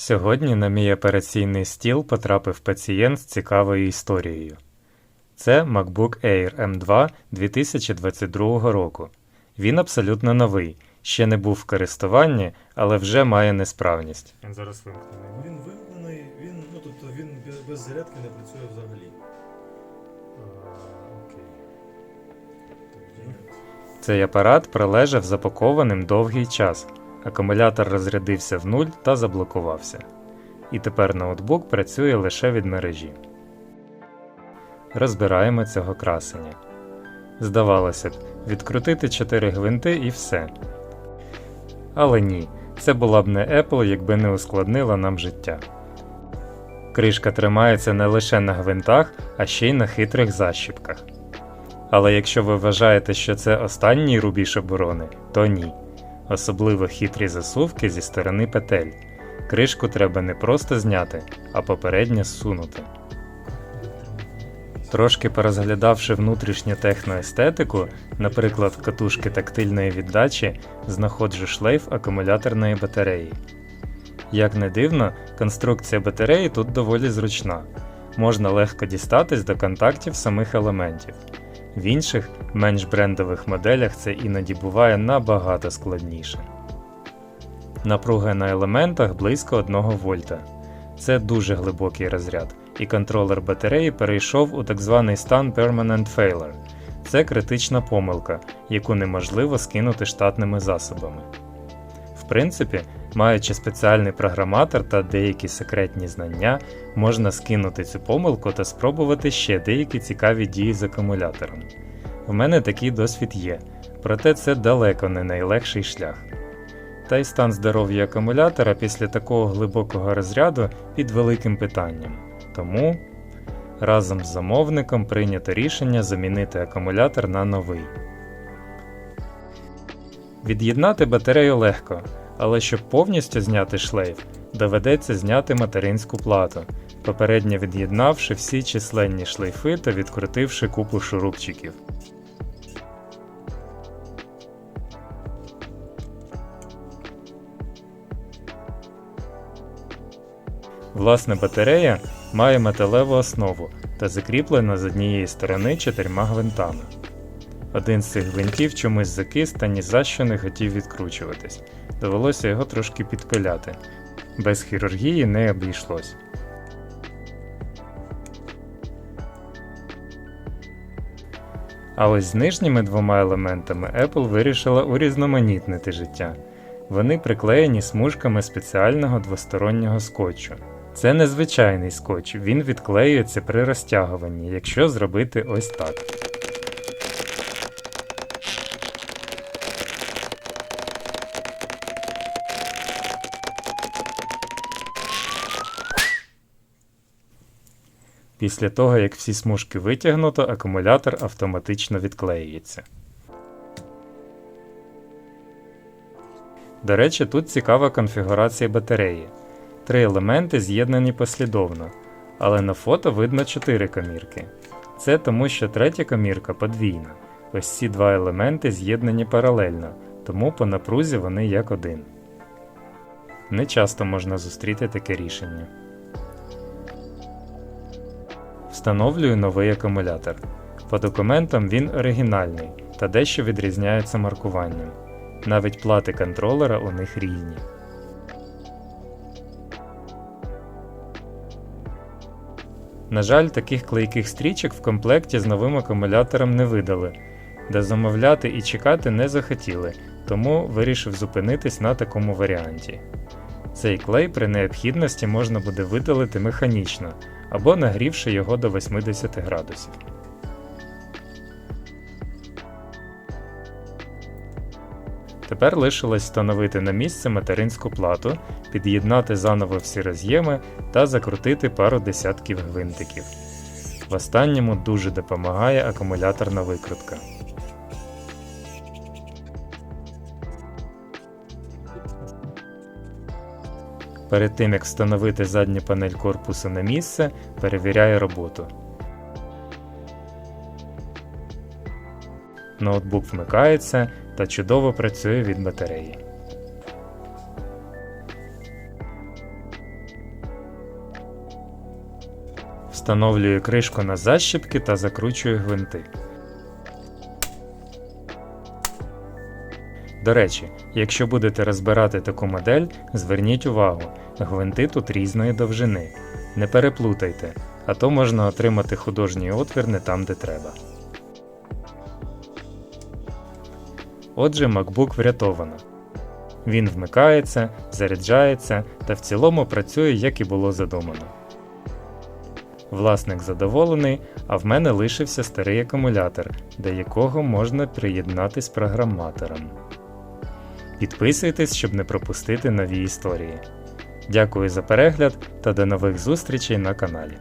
Сьогодні на мій операційний стіл потрапив пацієнт з цікавою історією. Це MacBook Air M2 2022 року. Він абсолютно новий, ще не був в користуванні, але вже має несправність. Він зараз вимкнений. Він вимкнений, він, ну тобто він без, зарядки не працює взагалі. Цей апарат пролежав запакованим довгий час. Акумулятор розрядився в нуль та заблокувався. І тепер ноутбук працює лише від мережі. Розбираємо цього красення. Здавалося б, відкрутити 4 гвинти і все. Але ні, це була б не Apple, якби не ускладнила нам життя. Кришка тримається не лише на гвинтах, а ще й на хитрих защіпках. Але якщо ви вважаєте, що це останній рубіж оборони, то ні. Особливо хитрі засувки зі сторони петель. Кришку треба не просто зняти, а попередньо зсунути. Трошки порозглядавши внутрішню техноестетику, наприклад, катушки тактильної віддачі, знаходжу шлейф акумуляторної батареї. Як не дивно, конструкція батареї тут доволі зручна. Можна легко дістатись до контактів самих елементів. В інших, менш брендових моделях це іноді буває набагато складніше. Напруга на елементах близько 1 вольта. Це дуже глибокий розряд, і контролер батареї перейшов у так званий стан Permanent Failure. Це критична помилка, яку неможливо скинути штатними засобами. В принципі, маючи спеціальний програматор та деякі секретні знання, можна скинути цю помилку та спробувати ще деякі цікаві дії з акумулятором. В мене такий досвід є, проте це далеко не найлегший шлях. Та й стан здоров'я акумулятора після такого глибокого розряду під великим питанням. Тому разом з замовником прийнято рішення замінити акумулятор на новий. Від'єднати батарею легко, але щоб повністю зняти шлейф, доведеться зняти материнську плату, попередньо від'єднавши всі численні шлейфи та відкрутивши купу шурупчиків. Власне батарея має металеву основу та закріплена з однієї сторони чотирма гвинтами. Один з цих гвинтів чомусь закис та ні за що не хотів відкручуватись. Довелося його трошки підпиляти. Без хірургії не обійшлось. А ось з нижніми двома елементами Apple вирішила урізноманітнити життя. Вони приклеєні смужками спеціального двостороннього скотчу. Це незвичайний скотч, він відклеюється при розтягуванні, якщо зробити ось так. Після того, як всі смужки витягнуто, акумулятор автоматично відклеюється. До речі, тут цікава конфігурація батареї. Три елементи з'єднані послідовно, але на фото видно 4 комірки. Це тому, що третя комірка подвійна. Ось ці два елементи з'єднані паралельно, тому по напрузі вони як один. Не часто можна зустріти таке рішення. Встановлюю новий акумулятор. По документам він оригінальний та дещо відрізняється маркуванням. Навіть плати контролера у них різні. На жаль, таких клейких стрічок в комплекті з новим акумулятором не видали, де замовляти і чекати не захотіли, тому вирішив зупинитись на такому варіанті. Цей клей при необхідності можна буде видалити механічно або нагрівши його до 80 градусів. Тепер лишилось встановити на місце материнську плату, під'єднати заново всі роз'єми та закрутити пару десятків гвинтиків. В останньому дуже допомагає акумуляторна викрутка. Перед тим як встановити задню панель корпусу на місце, перевіряю роботу. Ноутбук вмикається та чудово працює від батареї. Встановлюю кришку на защіпки та закручую гвинти. До речі, якщо будете розбирати таку модель, зверніть увагу, гвинти тут різної довжини. Не переплутайте, а то можна отримати художній отвір не там, де треба. Отже, MacBook врятовано. Він вмикається, заряджається та в цілому працює, як і було задумано. Власник задоволений, а в мене лишився старий акумулятор, до якого можна приєднатись програматором. Підписуйтесь, щоб не пропустити нові історії. Дякую за перегляд та до нових зустрічей на каналі.